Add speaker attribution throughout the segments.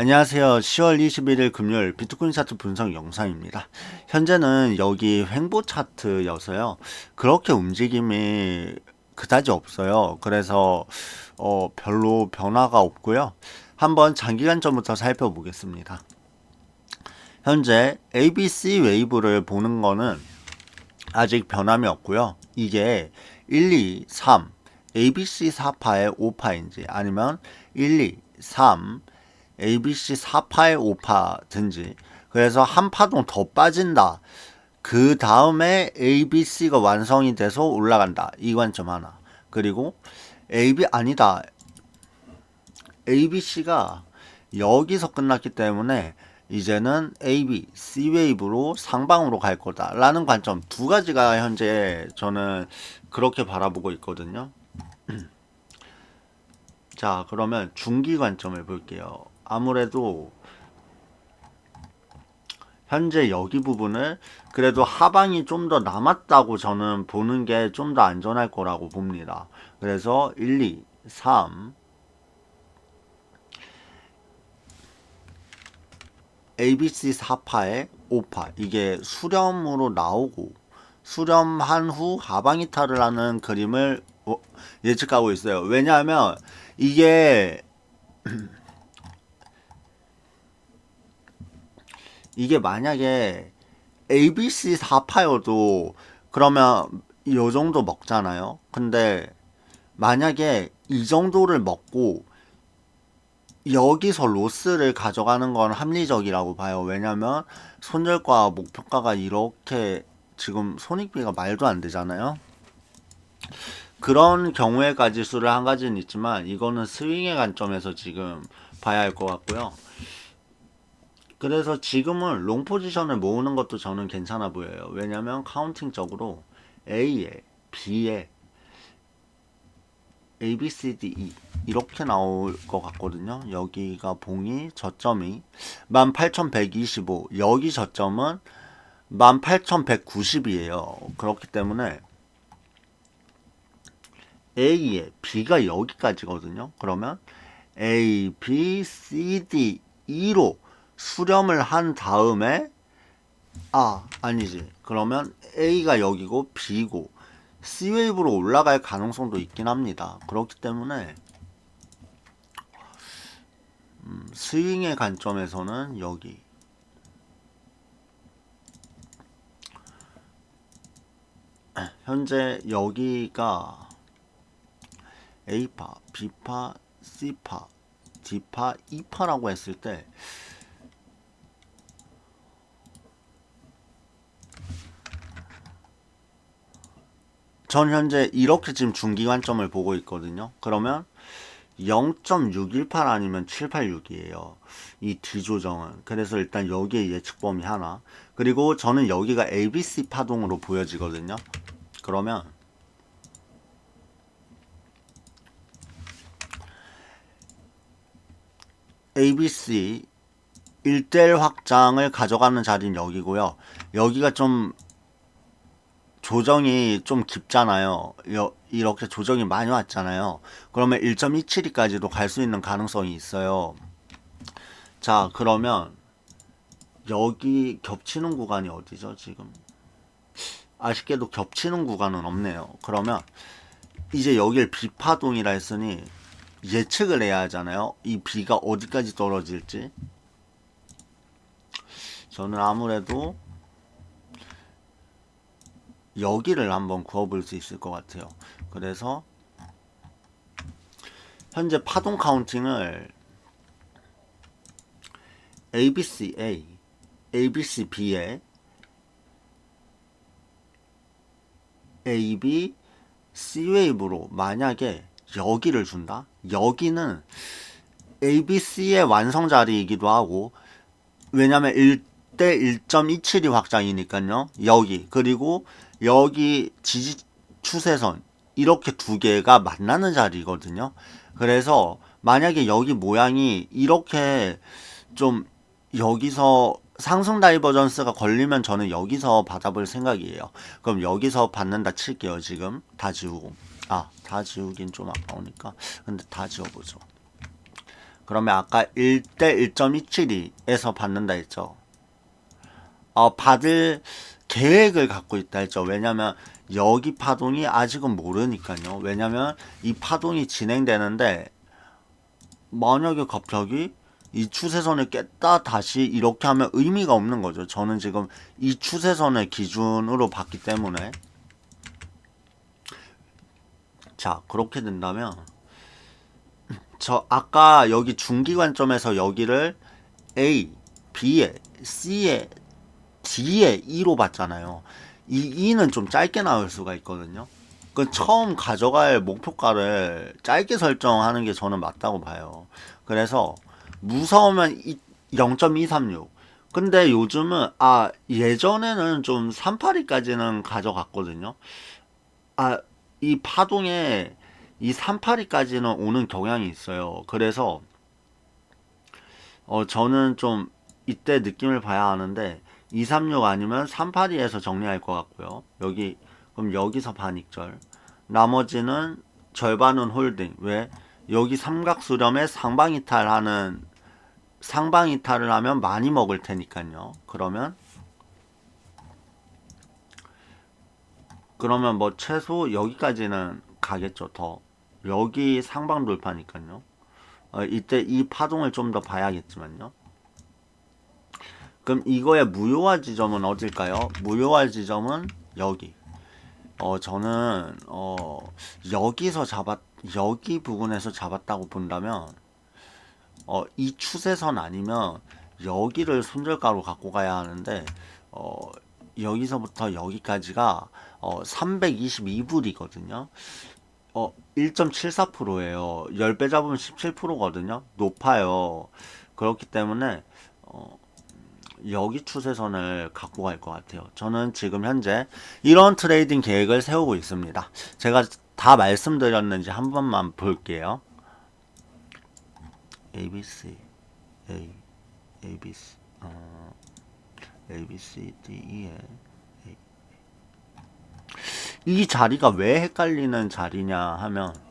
Speaker 1: 안녕하세요. 10월 21일 금요일 비트코인 차트 분석 영상입니다. 현재는 여기 횡보 차트여서요. 그렇게 움직임이 그다지 없어요. 그래서 어, 별로 변화가 없고요. 한번 장기간점부터 살펴보겠습니다. 현재 ABC 웨이브를 보는 거는 아직 변함이 없고요. 이게 1, 2, 3 ABC 4파의 5파인지 아니면 1, 2, 3 ABC 4파의 5파든지 그래서 한 파동 더 빠진다. 그 다음에 ABC가 완성이 돼서 올라간다. 이 관점 하나. 그리고 AB 아니다. ABC가 여기서 끝났기 때문에 이제는 AB, C 웨이브로 상방으로 갈 거다라는 관점 두 가지가 현재 저는 그렇게 바라보고 있거든요. 자, 그러면 중기 관점을 볼게요. 아무래도 현재 여기 부분을 그래도 하방이 좀 더 남았다고 저는 보는 게 좀 더 안전할 거라고 봅니다. 그래서 1, 2, 3 ABC 4파에 5파 이게 수렴으로 나오고 수렴한 후 하방 이탈을 하는 그림을 어, 예측하고 있어요. 왜냐하면 이게 이게 만약에 ABC 4파여도 그러면 요 정도 먹잖아요. 근데 만약에 이 정도를 먹고 여기서 로스를 가져가는 건 합리적이라고 봐요. 왜냐면 손절과 목표가가 이렇게 지금 손익비가 말도 안 되잖아요. 그런 경우에 가지수를 한 가지는 있지만 이거는 스윙의 관점에서 지금 봐야 할 것 같고요. 그래서 지금은 롱 포지션을 모으는 것도 저는 괜찮아 보여요. 왜냐면 카운팅적으로 A에 B에 A, B, C, D, E 이렇게 나올 것 같거든요. 여기가 봉이 저점이 18,125 여기 저점은 18,190이에요. 그렇기 때문에 A에 B가 여기까지거든요. 그러면 A, B, C, D, E로 수렴을 한 다음에 아 아니지 그러면 A가 여기고 B고 C 웨이브로 올라갈 가능성도 있긴 합니다. 그렇기 때문에 음, 스윙의 관점에서는 여기 현재 여기가 A파, B파, C파, D파, E파라고 했을 때 전 현재 이렇게 지금 중기 관점을 보고 있거든요. 그러면 0.618 아니면 786이에요. 이 뒤조정은. 그래서 일단 여기에 예측 범위 하나. 그리고 저는 여기가 ABC 파동으로 보여지거든요. 그러면 ABC 1대1 확장을 가져가는 자리는 여기고요. 여기가 좀 조정이 좀 깊잖아요. 여, 이렇게 조정이 많이 왔잖아요. 그러면 1.272까지도 갈 수 있는 가능성이 있어요. 자, 그러면 여기 겹치는 구간이 어디죠, 지금? 아쉽게도 겹치는 구간은 없네요. 그러면 이제 여길 비파동이라 했으니 예측을 해야 하잖아요. 이 비가 어디까지 떨어질지. 저는 아무래도 여기를 한번 그어볼 수 있을 것 같아요. 그래서 현재 파동 카운팅을 ABCA, ABCB에 AB, C웨이브로 만약에 여기를 준다? 여기는 ABC의 완성 자리이기도 하고 왜냐면 1대 1.272 확장이니까요. 여기 그리고 여기 지지 추세선 이렇게 두 개가 만나는 자리거든요. 그래서 만약에 여기 모양이 이렇게 좀 여기서 상승 다이버전스가 걸리면 저는 여기서 받아볼 생각이에요. 그럼 여기서 받는다 칠게요. 지금 다 지우고 아 다 지우긴 좀 아까우니까 근데 다 지워보죠. 그러면 아까 1대 1.27에서 받는다 했죠. 어, 받을 계획을 갖고 있다 했죠. 왜냐면 여기 파동이 아직은 모르니까요. 왜냐면 이 파동이 진행되는데 만약에 갑자기 이 추세선을 깼다 다시 이렇게 하면 의미가 없는 거죠. 저는 지금 이 추세선을 기준으로 봤기 때문에 자 그렇게 된다면 저 아까 여기 중기 관점에서 여기를 A, B에 C에 D에 E로 봤잖아요. 이 E는 좀 짧게 나올 수가 있거든요. 그 처음 가져갈 목표가를 짧게 설정하는 게 저는 맞다고 봐요. 그래서 무서우면 0.236. 근데 요즘은 아 예전에는 좀 382까지는 가져갔거든요. 아 이 파동에 이 382까지는 오는 경향이 있어요. 그래서 어 저는 좀 이때 느낌을 봐야 하는데 236 아니면 382에서 정리할 것 같고요. 여기 그럼 여기서 반익절. 나머지는 절반은 홀딩. 왜? 여기 삼각 수렴에 상방 이탈하는 상방 이탈을 하면 많이 먹을 테니까요. 그러면 그러면 뭐 최소 여기까지는 가겠죠. 더 여기 상방 돌파니까요. 어, 이때 이 파동을 좀 더 봐야겠지만요. 그럼 이거의 무효화 지점은 어딜까요? 무효화 지점은 여기. 어 저는 어 여기서 잡았 여기 부분에서 잡았다고 본다면 어 이 추세선 아니면 여기를 손절가로 갖고 가야 하는데 어 여기서부터 여기까지가 어 322불이거든요. 어 1.74%예요. 10배 잡으면 17%거든요. 높아요. 그렇기 때문에 어 여기 추세선을 갖고 갈 것 같아요. 저는 지금 현재 이런 트레이딩 계획을 세우고 있습니다. 제가 다 말씀드렸는지 한 번만 볼게요. ABC, A, ABC, 어, A, B, C, D, E에 A. 이 자리가 왜 헷갈리는 자리냐 하면 어,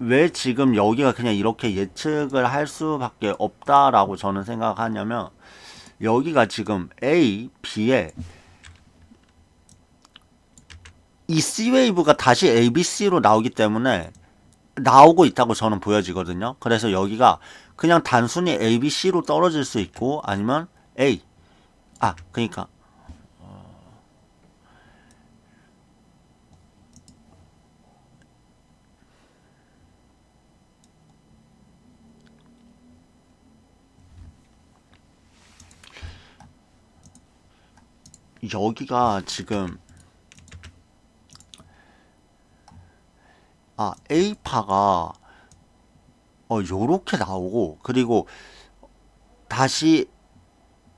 Speaker 1: 왜 지금 여기가 그냥 이렇게 예측을 할 수밖에 없다라고 저는 생각하냐면 여기가 지금 A, B에 이 C 웨이브가 다시 A, B, C로 나오기 때문에 나오고 있다고 저는 보여지거든요. 그래서 여기가 그냥 단순히 A, B, C로 떨어질 수 있고 아니면 A 아 그러니까 여기가 지금 아 A파가 어 요렇게 나오고 그리고 다시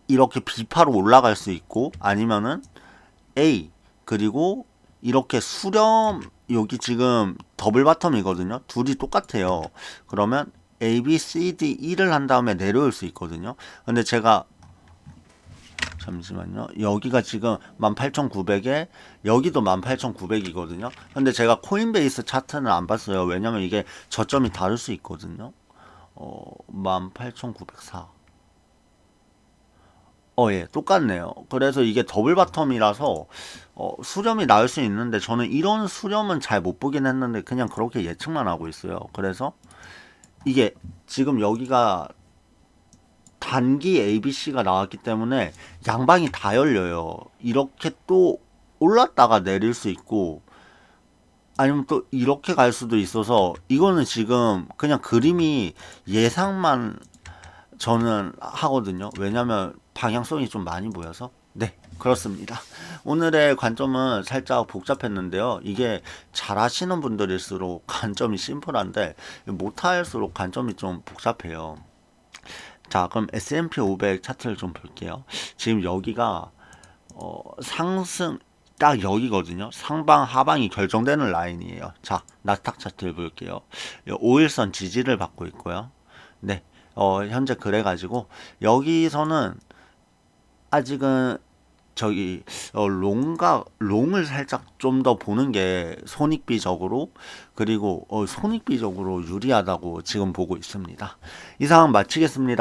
Speaker 1: 이렇게 B파로 올라갈 수 있고 아니면은 A 그리고 이렇게 수렴 여기 지금 더블 바텀이거든요. 둘이 똑같아요. 그러면 A, B, C, D, E를 한 다음에 내려올 수 있거든요. 근데 제가 잠시만요. 여기가 지금 18,900에 여기도 18,900이거든요. 근데 제가 코인베이스 차트는 안 봤어요. 왜냐면 이게 저점이 다를 수 있거든요. 어, 18,904. 어, 예, 똑같네요. 그래서 이게 더블 바텀이라서 어, 수렴이 나올 수 있는데 저는 이런 수렴은 잘 못 보긴 했는데 그냥 그렇게 예측만 하고 있어요. 그래서 이게 지금 여기가 단기 ABC가 나왔기 때문에 양방이 다 열려요. 이렇게 또 올랐다가 내릴 수 있고 아니면 또 이렇게 갈 수도 있어서 이거는 지금 그냥 그림이 예상만 저는 하거든요. 왜냐면 방향성이 좀 많이 보여서 네 그렇습니다. 오늘의 관점은 살짝 복잡했는데요. 이게 잘 하시는 분들일수록 관점이 심플한데 못할수록 관점이 좀 복잡해요. 자, 그럼 S&P 500 차트를 좀 볼게요. 지금 여기가 어, 상승 딱 여기거든요. 상방 하방이 결정되는 라인이에요. 자, 나스닥 차트를 볼게요. 5일선 지지를 받고 있고요. 네. 어, 현재 그래 가지고 여기서는 아직은 저기 어, 롱가 롱을 살짝 좀 더 보는 게 손익비적으로 그리고 어, 손익비적으로 유리하다고 지금 보고 있습니다. 이상 마치겠습니다.